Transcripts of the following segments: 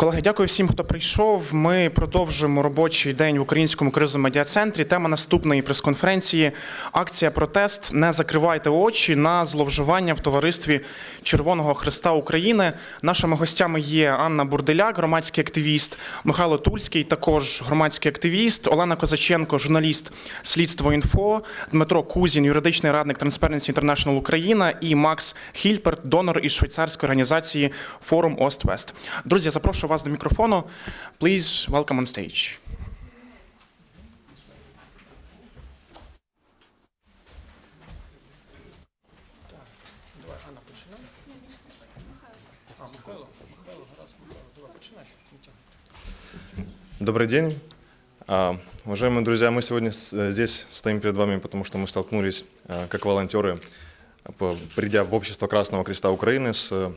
Колеги, дякую всім, хто прийшов. Ми продовжуємо робочий день в українському кризовому медіа-центрі. Тема наступної прес-конференції акція протест. Не закривайте очі на зловживання в товаристві Червоного Христа України. Нашими гостями є Анна Бурделяк, громадський активіст, Михайло Тульський, також громадський активіст, Олена Козаченко, журналіст Слідство інфо, Дмитро Кузін, юридичний радник Transparency International Україна і Макс Хільперт, донор із швейцарської організації Форум Ост-Вест. Друзі, я запрошую вас до мікрофону. Please welcome on stage. Добрый день. А, Уважаемые друзья, мы сегодня э, здесь стоим перед вами, потому что мы столкнулись а, как волонтеры, по- придя в общество Красного Креста Украины с э,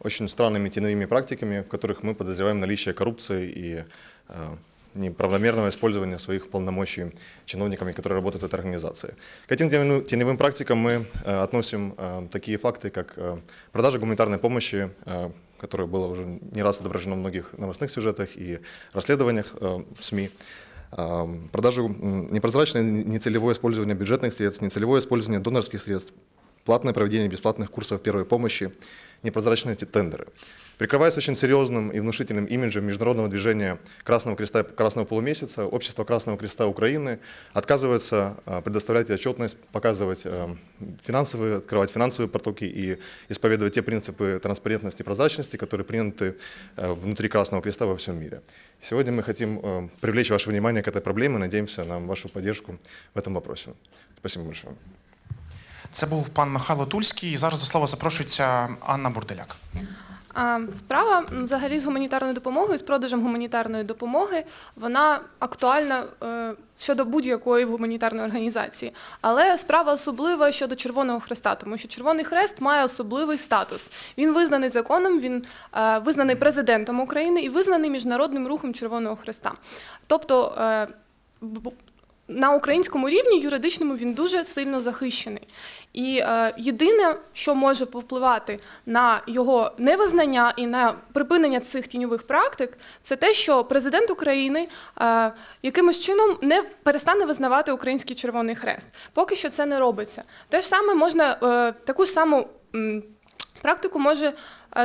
очень странными теневыми практиками, в которых мы подозреваем наличие коррупции и а, неправомерного использования своих полномочий чиновниками, которые работают в этой организации. К этим теневым- практикам мы э, относим э, такие факты, как э, продажа гуманитарной помощи, э, которое было уже не раз отображено в многих новостных сюжетах и расследованиях э, в СМИ, э, продажу непрозрачное, нецелевое использование бюджетных средств, нецелевое использование донорских средств, платное проведение бесплатных курсов первой помощи, непрозрачные эти тендеры. Прикрываясь очень серьезным и внушительным имиджем международного движения Красного Креста и Красного Полумесяца, Общество Красного Креста Украины отказывается а, предоставлять отчетность, показывать а, финансовые, открывать финансовые потоки и исповедовать те принципы транспарентности и прозрачности, которые приняты а, внутри Красного Креста во всем мире. Сегодня мы хотим а, привлечь ваше внимание к этой проблеме, надеемся на вашу поддержку в этом вопросе. Спасибо большое. Це був пан Михайло Тульський. І зараз за слово запрошується Анна Бурделяк. Справа взагалі з гуманітарною допомогою, з продажем гуманітарної допомоги, вона актуальна е, щодо будь-якої гуманітарної організації. Але справа особлива щодо Червоного Хреста, тому що Червоний Хрест має особливий статус. Він визнаний законом, він е, визнаний президентом України і визнаний міжнародним рухом Червоного Хреста. Тобто е, на українському рівні юридичному він дуже сильно захищений. І е, єдине, що може впливати на його невизнання і на припинення цих тіньових практик, це те, що президент України е, якимось чином не перестане визнавати Український Червоний Хрест. Поки що це не робиться. Те ж саме можна е, таку ж саму. м, Практику може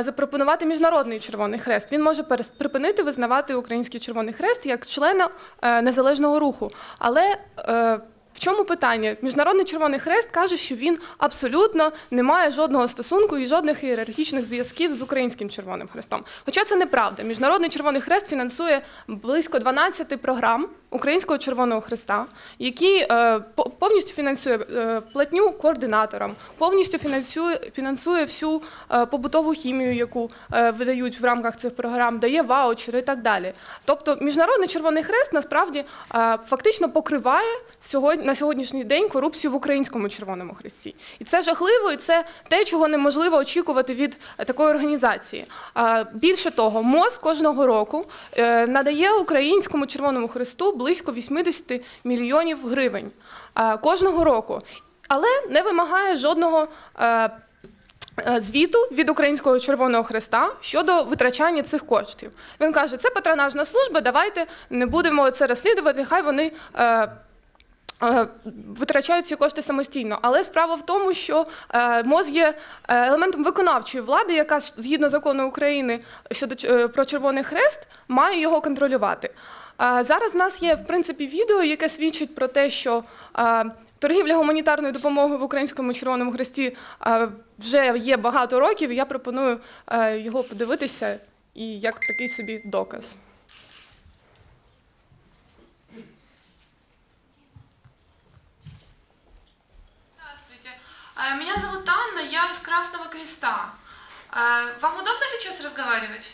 запропонувати Міжнародний Червоний Хрест. Він може припинити визнавати Український Червоний Хрест як члена е, незалежного руху. Але е, чому питання? Міжнародний Червоний Хрест каже, що він абсолютно не має жодного стосунку і жодних ієрархічних зв'язків з Українським Червоним Хрестом. Хоча це неправда. Міжнародний Червоний Хрест фінансує близько 12 програм Українського Червоного Хреста, які е, по- повністю фінансує е, платню координаторам, повністю фінансує, фінансує всю е, побутову хімію, яку видають в рамках цих програм, дає ваучери і так далі. Тобто Міжнародний Червоний Хрест насправді фактично покриває сьогодні на сьогоднішній день корупцію в українському Червоному Хресті. І це жахливо, і це те, чого неможливо очікувати від е, такої організації. Більше того, МОЗ кожного року е, надає українському Червоному Хресту близько 80 мільйонів гривень кожного року, але не вимагає жодного. е, Звіту від Українського Червоного Хреста щодо витрачання цих коштів. Він каже, це патронажна служба, давайте не будемо це розслідувати, хай вони витрачають ці кошти самостійно. Але справа в тому, що е, МОЗ є е, елементом виконавчої влади, яка згідно закону України щодо е, про Червоний Хрест має його контролювати. Е, Зараз в нас є в принципі відео, яке свідчить про те, що е, торгівля гуманітарною допомогою в Українському Червоному Хресті е, вже є багато років. Я пропоную е, його подивитися і як такий собі доказ. Меня зовут Анна, я из Красного Креста. А, Вам удобно сейчас разговаривать?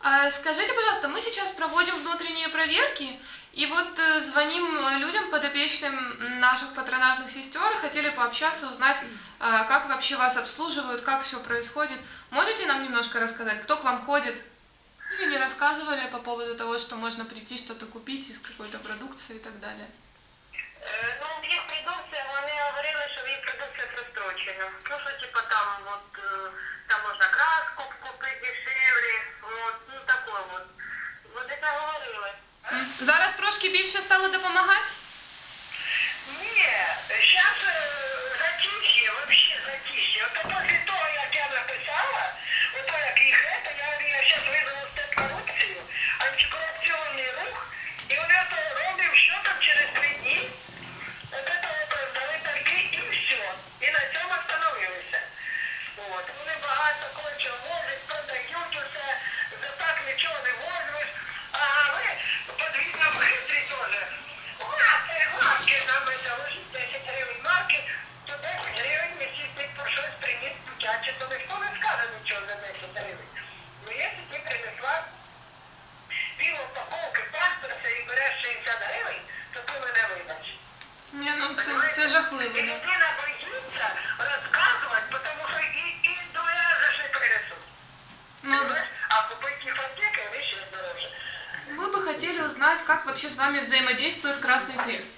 А, Скажите, пожалуйста, мы сейчас проводим внутренние проверки, и вот э, звоним э, людям, подопечным наших патронажных сестер, и хотели пообщаться, узнать, как вообще вас обслуживают, как все происходит. Можете нам немножко рассказать, кто к вам ходит? Или не рассказывали по поводу того, что можно прийти что-то купить из какой-то продукции и так далее? Ну, в їх отсрочено. Ну, что типа там вот, е, там можно краску купить дешевле, вот, ну такое вот. Вот это говорили. Зараз трошки більше стало допомагати? ніхто не скаже нічого за 10 гривень. Ну, якщо ти принесла пів упаковки паспорта і береш 60 гривень, то ти мене вибач. Ні, ну це, це жахливо. І Да. людина боїться розказувати, тому що і, і доляжеш не принесуть. Ну, да. А купити фантики, вони ще дорожче. Мы бы хотели узнать, как вообще с вами взаимодействует Красный Крест.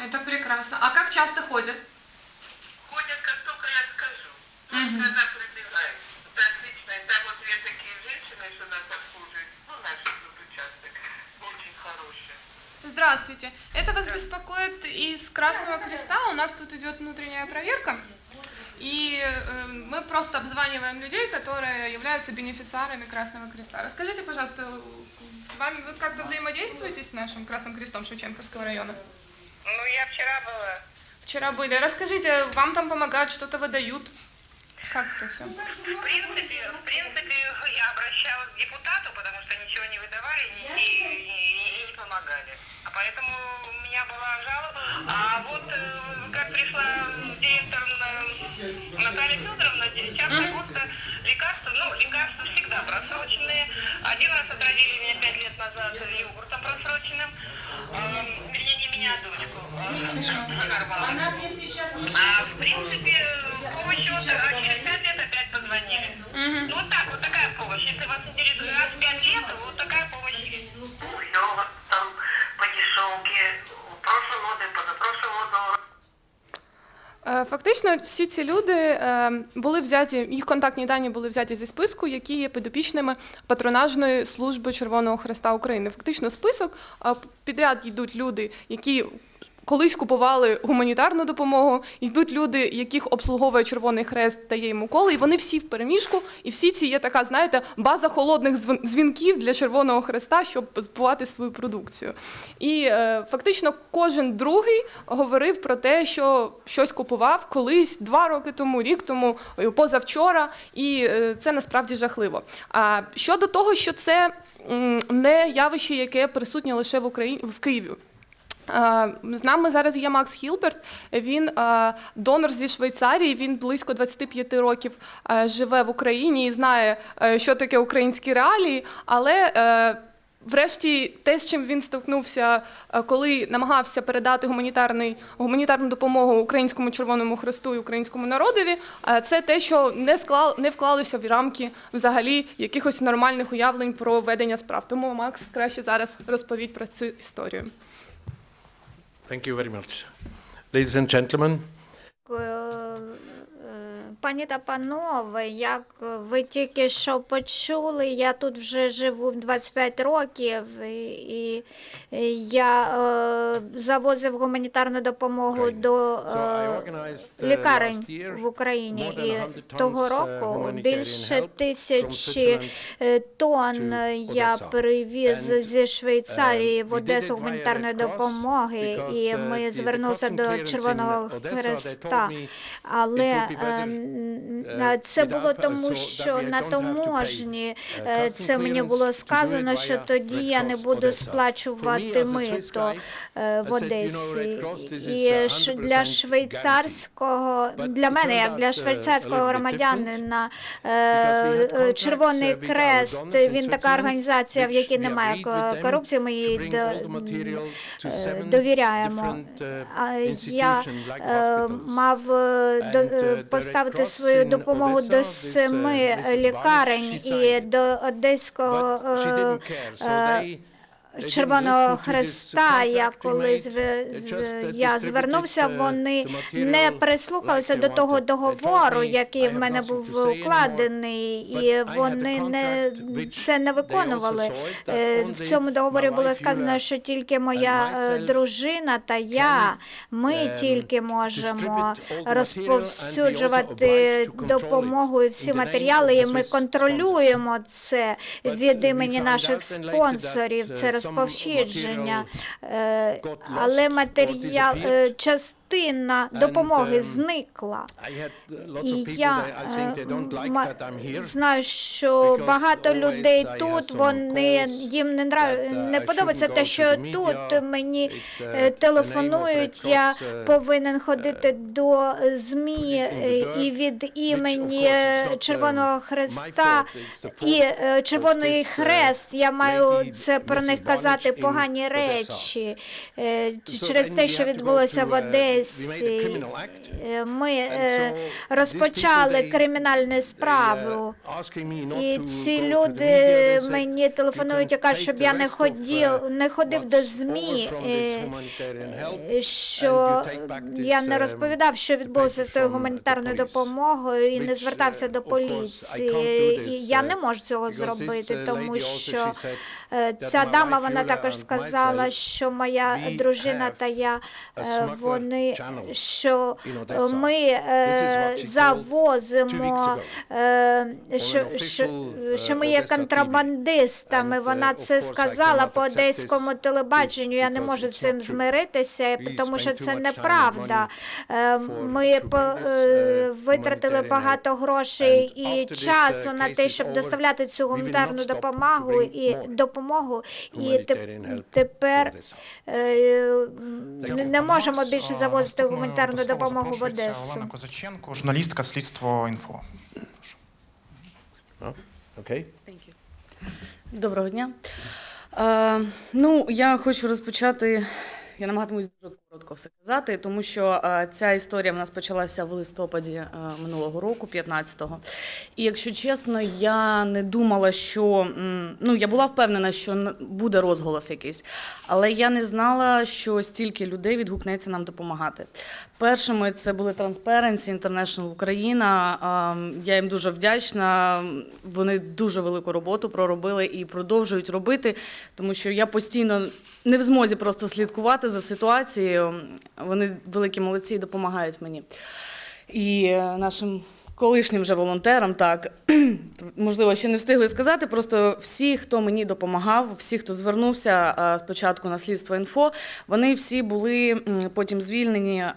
Это прекрасно. А как часто ходят? Ходят, как только я скажу. Когда прибегают. Это отлично. И там вот две такие женщины, что нас обслуживают, ну, наш тут участок, очень хорошие. Здравствуйте. Это вас беспокоит из Красного Креста. У нас тут идет внутренняя проверка. И э, мы просто обзваниваем людей, которые являются бенефициарами Красного Креста. Расскажите, пожалуйста, с вами вы как-то взаимодействуете с нашим Красным Крестом Шевченковского района? Вчера была. Вчера были. Расскажите, вам там помогают, что-то выдают? Как это все? В принципе, в принципе, я обращалась к депутату, потому что ничего не выдавали и, и- и- не помогали. А поэтому у меня была жалоба. А вот э, как пришла директор э, Наталья Федоровна, сейчас просто лекарства, ну, лекарства всегда просроченные. Один раз отравили меня пять лет назад йогуртом просроченным. Э, не меня, дочку. Э, Нормально. А в принципе, помощь вот а через пять лет опять позвонили. Ну вот так, вот такая помощь. Если вас интересует в пять лет, вот такая помощь есть. Все Фактично, всі ці люди е, були взяті, їх контактні дані були взяті зі списку, які є підопічними патронажної служби Червоного Хреста України. Фактично, список е, підряд йдуть люди, які. Колись купували гуманітарну допомогу, йдуть люди, яких обслуговує Червоний Хрест, дає їм уколи, і вони всі в переміжку, і всі ці є така, знаєте, база холодних дзвінків для Червоного Хреста, щоб збувати свою продукцію. І е, фактично кожен другий говорив про те, що щось купував колись два роки тому, рік тому, позавчора, і е, це насправді жахливо. А щодо того, що це не явище, яке присутнє лише в Україні в Києві. Е, З нами зараз є Макс Хілберт. Він е, донор зі Швейцарії. Він близько 25 років е, живе в Україні і знає, що таке українські реалії. Але врешті, те, з чим він стикнувся, коли намагався передати гуманітарний гуманітарну допомогу українському Червоному Хресту і українському народові, це те, що не склал не вклалося в рамки взагалі якихось нормальних уявлень про ведення справ. Тому Макс краще зараз розповідь про цю історію. Thank you very much. Ladies and gentlemen, Пані та панове, як ви тільки що почули, я тут вже живу 25 років і, і я е, завозив гуманітарну допомогу до е, uh, лікарень в Україні. І того uh, року більше тисячі е, тонн я привіз зі Швейцарії uh, в Одесу гуманітарної допомоги, і ми звернулися до Червоного Хреста. Але ем, uh, це було uh, тому, що на таможні uh, е, це мені було сказано, що тоді я не буду сплачувати мито е, в Одесі. І uh, ш- 100% для швейцарського, для мене, як для uh, швейцарського громадянина, е, Червоний uh, in він така організація, в якій немає корупції, ми їй е, seven довіряємо. uh, Я е, мав е, uh, е, поставити Cross свою допомогу до uh, семи лікарень і до одеського Е, е, Червоного Хреста, я коли я звернувся, вони не прислухалися до того договору, який в мене був укладений, і вони не це не виконували. Е, В цьому договорі було сказано, що тільки моя е, дружина та я, ми тільки можемо розповсюджувати допомогу і всі матеріали, і ми контролюємо це від імені наших спонсорів. Це розповсюдження, Е, але матеріал е, частина допомоги зникла. І я е, знаю, що багато людей тут вони їм не нрав... не подобається те, що тут мені е, телефонують. Я повинен ходити до змі е, і від імені Червоного Хреста і е, Червоний Хрест. Я маю це про них казати погані речі через те, що відбулося в Одесі. Е, Ми е, розпочали кримінальну справу. І ці люди мені телефонують і кажуть, щоб я не ходив, не ходив до ЗМІ, е, е, що я не розповідав, що відбулося з тою гуманітарною допомогою і не звертався до поліції. І я не можу цього зробити, тому що е, ця дама вона також сказала, що моя дружина та я е, вони що е, ми е, завозимо, е, що, що, що ми є контрабандистами. Вона це сказала по одеському телебаченню. Я не можу з цим змиритися, тому що це неправда. Е, Ми е, витратили багато грошей і часу на те, щоб доставляти цю гуманітарну допомогу і допомогу. І тепер е, не- можемо більше завозити гуманітарну допомогу в Одесу. Олена Козаченко, журналістка слідство інфо. Доброго дня. Е, ну, я хочу розпочати. Я намагатимусь дуже коротко все казати, тому що е, ця історія в нас почалася в листопаді е, минулого року, 15-го. І якщо чесно, я не думала, що ну я була впевнена, що буде розголос якийсь, але я не знала, що стільки людей відгукнеться нам допомагати. Першими це були Transparency International Україна. Я їм дуже вдячна. Вони дуже велику роботу проробили і продовжують робити, тому що я постійно не в змозі просто слідкувати за ситуацією. Вони великі молодці і допомагають мені. І е, нашим колишнім вже волонтерам, так можливо, ще не встигли сказати. Просто всі, хто мені допомагав, всі, хто звернувся е, спочатку на слідство інфо, вони всі були потім звільнені, е,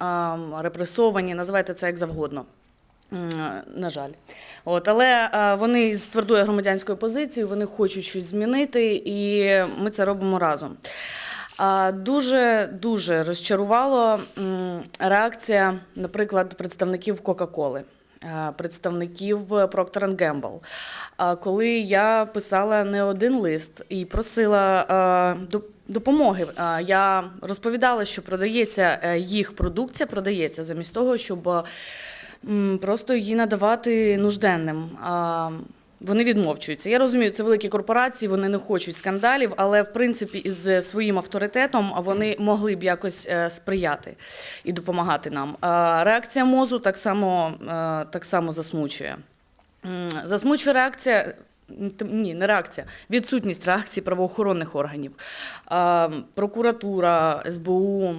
репресовані, називайте це як завгодно. На жаль, от але е, вони з твердою громадянською позицією, вони хочуть щось змінити, і ми це робимо разом. Дуже дуже розчарувала реакція, наприклад, представників Кока-Коли. Е, Представників Procter Gamble. Коли я писала не один лист і просила е, допомоги, е, я розповідала, що продається е, їх продукція, продається замість того, щоб е, просто її надавати нужденним. Вони відмовчуються. Я розумію, це великі корпорації, вони не хочуть скандалів, але в принципі із своїм авторитетом вони могли б якось е, сприяти і допомагати нам. Реакція мозу так само, е, так само засмучує. Засмучує реакція. Ні, не реакція, відсутність реакції правоохоронних органів. Прокуратура, СБУ,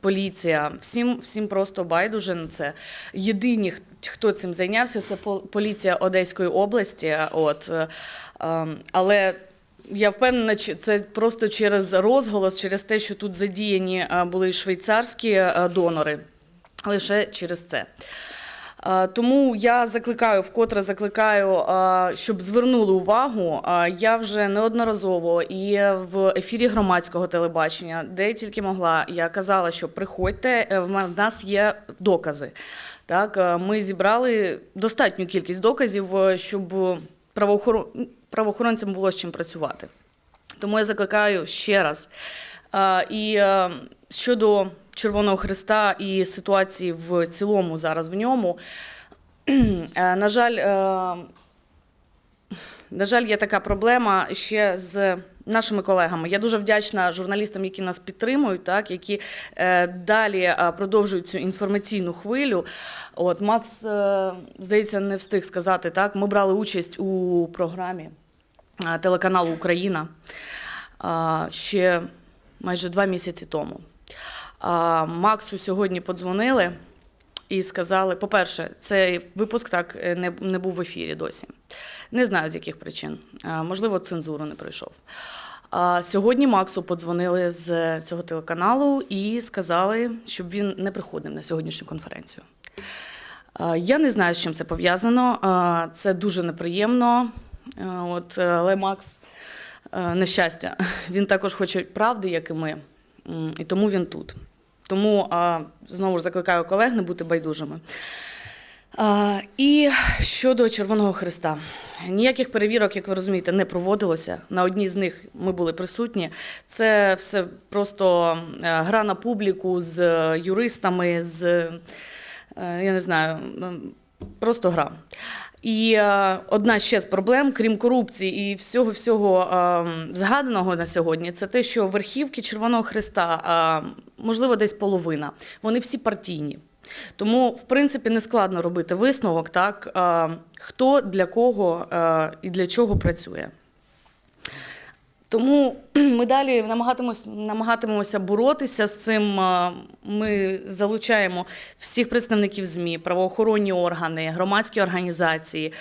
поліція. Всім, всім просто байдуже на це. Єдині, хто цим зайнявся, це поліція Одеської області. От, е, ем, але я впевнена, це просто через розголос, через те, що тут задіяні е, були швейцарські е, донори. Лише через це. Е, Тому я закликаю, вкотре закликаю, е, щоб звернули увагу. Е, Я вже неодноразово і в ефірі громадського телебачення, де тільки могла, я казала, що приходьте, в нас є докази. Так, ми зібрали достатню кількість доказів, щоб правоохорон- правоохоронцям було з чим працювати. Тому я закликаю ще раз. І щодо Червоного Христа і ситуації в цілому зараз в ньому, е, на жаль, е, на жаль, є така проблема ще з нашими колегами. Я дуже вдячна журналістам, які нас підтримують, так, які е, далі е, продовжують цю інформаційну хвилю. От Макс, е, здається, не встиг сказати, так. Ми брали участь у програмі е, телеканалу Україна е, ще майже два місяці тому. А, Максу сьогодні подзвонили і сказали: по-перше, цей випуск так е, не, не був в ефірі досі. Не знаю з яких причин. А, Можливо, цензуру не пройшов. А сьогодні Максу подзвонили з цього телеканалу і сказали, щоб він не приходив на сьогоднішню конференцію. А, Я не знаю, з чим це пов'язано. Це дуже неприємно. А, От, але Макс, на щастя, він також хоче правди, як і ми, і тому він тут. Тому знову ж закликаю колег не бути байдужими. І щодо Червоного Христа. Ніяких перевірок, як ви розумієте, не проводилося. На одній з них ми були присутні. Це все просто е, гра на публіку з е, юристами, з е, я не знаю, просто гра. І е, одна ще з проблем, крім корупції і всього всього е, згаданого на сьогодні, це те, що верхівки Червоного Христа, е, можливо, десь половина, вони всі партійні. Тому, в принципі, не складно робити висновок, так, е, хто для кого е, і для чого працює. Тому ми далі намагатимось, намагатимемося боротися з цим. Ми залучаємо всіх представників ЗМІ, правоохоронні органи, громадські організації.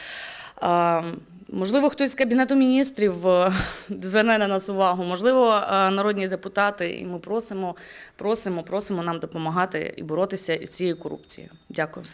Можливо, хтось з кабінету міністрів зверне на нас увагу, можливо, народні депутати, і ми просимо, просимо, просимо нам допомагати і боротися із цією корупцією. Дякую.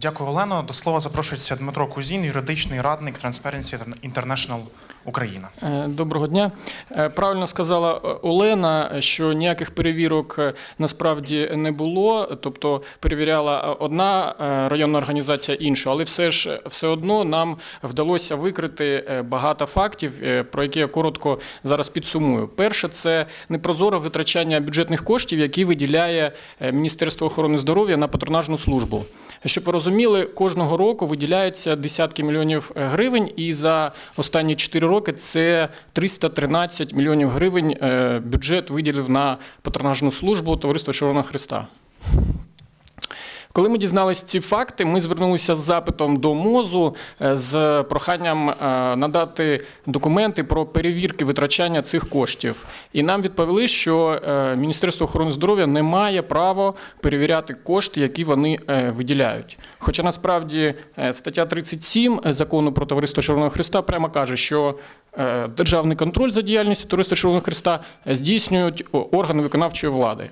Дякую, Олено. До слова запрошується Дмитро Кузін, юридичний радник Transparency International Україна. Е, Доброго дня. Е, Правильно сказала е, Олена, що ніяких перевірок насправді не було. Тобто перевіряла одна районна організація іншу, але все ж все одно нам вдалося викрити багато фактів, про які я коротко зараз підсумую. Перше, це непрозоре витрачання бюджетних коштів, які виділяє Міністерство охорони здоров'я на патронажну службу. Щоб ви розуміли, кожного року виділяється десятки мільйонів е, гривень, і за останні 4 роки це 313 мільйонів гривень е, бюджет виділив на патронажну службу Товариства Червоного Христа. Коли ми дізналися ці факти, ми звернулися з запитом до МОЗу е, з проханням е, надати документи про перевірки витрачання цих коштів. І нам відповіли, що е, Міністерство охорони здоров'я не має права перевіряти кошти, які вони виділяють. Хоча насправді стаття 37 закону про Товариство Червоного Христа прямо каже, що державний контроль за діяльністю Товариства Червоного Христа здійснюють органи виконавчої влади.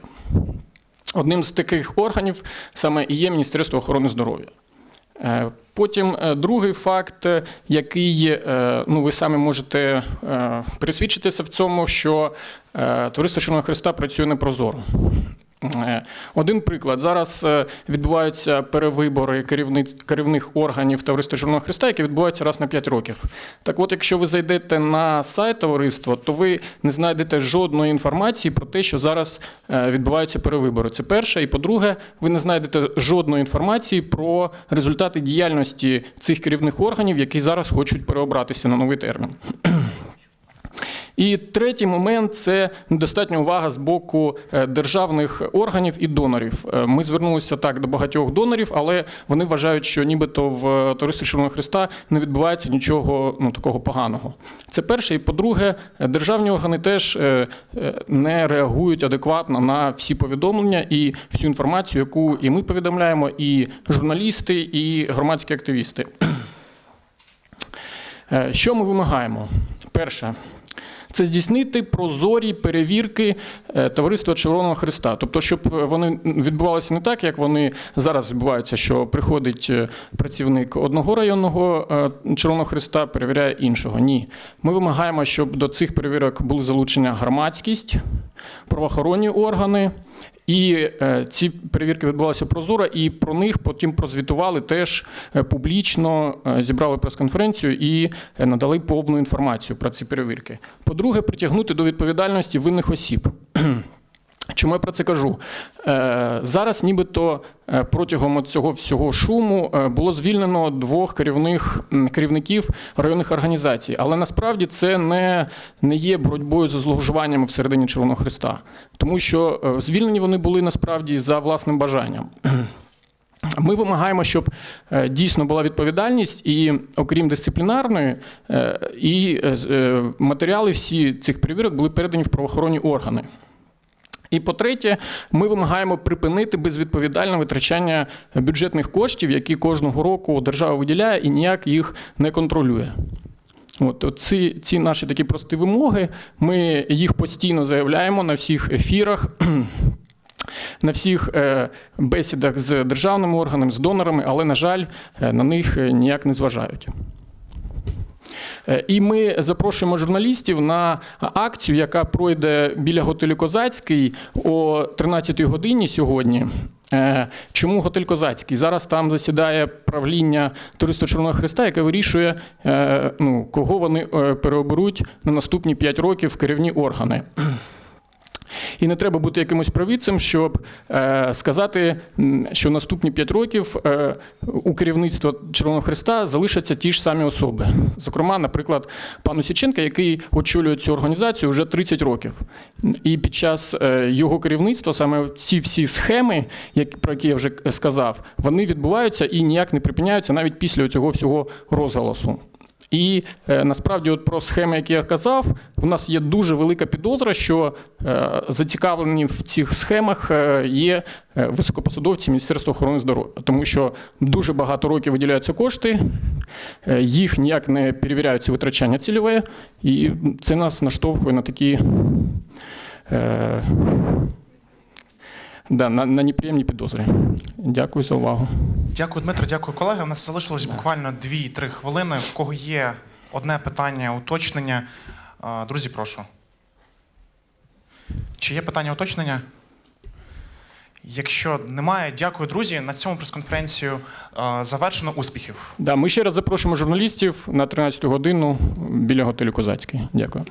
Одним з таких органів саме і є Міністерство охорони здоров'я. Е, Потім е, другий факт, е, який ну, ви самі можете присвідчитися в цьому, що Товариство Червоного Христа працює непрозоро. Е, Один приклад. Зараз е, відбуваються перевибори керівних органів Товариства Червоного Христа, які відбуваються раз на 5 років. Так от, якщо ви зайдете на сайт товариства, то ви не знайдете жодної інформації про те, що зараз е, відбуваються перевибори. Це перше. І по-друге, ви не знайдете жодної інформації про результати діяльності цих керівних органів, які зараз хочуть переобратися на новий термін. І третій момент це недостатня увага з боку е, державних органів і донорів. Е, Ми звернулися так до багатьох донорів, але вони вважають, що нібито в Товаристві Червоного Христа не відбувається нічого ну, такого поганого. Це перше. І по-друге, е, державні органи теж е, е, не реагують адекватно на всі повідомлення і всю інформацію, яку і ми повідомляємо, і журналісти, і громадські активісти. Е, Що ми вимагаємо? Перше. Це здійснити прозорі перевірки е, Товариства Червоного Христа. Тобто, щоб вони відбувалися не так, як вони зараз відбуваються, що приходить е, працівник одного районного е, Червоного Христа, перевіряє іншого. Ні. Ми вимагаємо, щоб до цих перевірок були залучені громадськість, правоохоронні органи. І е, ці перевірки відбувалися прозоро, і про них потім прозвітували теж е, публічно, е, зібрали прес-конференцію і надали повну інформацію про ці перевірки. По-друге, притягнути до відповідальності винних осіб. Чому я про це кажу? Е, зараз, нібито е, протягом цього всього шуму е, було звільнено двох керівних керівників районних організацій, але насправді це не, не є боротьбою за зловживаннями всередині Червоного Христа, тому що звільнені вони були насправді за власним бажанням. Ми вимагаємо, щоб дійсно була відповідальність, і окрім дисциплінарної, і матеріали всі цих перевірок були передані в правоохоронні органи. І по-третє, ми вимагаємо припинити безвідповідальне витрачання бюджетних коштів, які кожного року держава виділяє і ніяк їх не контролює. От, ці, ці наші такі прості вимоги, ми їх постійно заявляємо на всіх ефірах. На всіх е, бесідах з державними органами, з донорами, але, на жаль, е, на них ніяк не зважають. Е, І ми запрошуємо журналістів на акцію, яка пройде біля готелю Козацький о 13-й годині сьогодні. Е, Чому готель Козацький? Зараз там засідає правління Туристу Чорного Христа, яке вирішує, е, ну, кого вони переоберуть на наступні 5 років керівні органи. І не треба бути якимось провідцем, щоб е, сказати, що наступні 5 років е, у керівництва Червоного Христа залишаться ті ж самі особи. Зокрема, наприклад, пан Осіченка, який очолює цю організацію вже 30 років. І під час е, його керівництва саме ці всі схеми, як, про які я вже сказав, вони відбуваються і ніяк не припиняються навіть після цього всього розголосу. І е, насправді, от про схеми, які я казав, у нас є дуже велика підозра, що е, зацікавлені в цих схемах е, є високопосадовці Міністерства охорони здоров'я, тому що дуже багато років виділяються кошти, їх ніяк не перевіряються витрачання цільове, і це нас наштовхує на такі. Да, на, на неприємні підозри. Дякую за увагу. Дякую, Дмитро, дякую, колеги. У нас залишилось буквально 2-3 хвилини. В кого є одне питання, уточнення? Друзі, прошу. Чи є питання уточнення? Якщо немає, дякую, друзі. На цьому прес-конференцію завершено успіхів. Да, ми ще раз запрошуємо журналістів на 13-ту годину біля готелю Козацький. Дякую.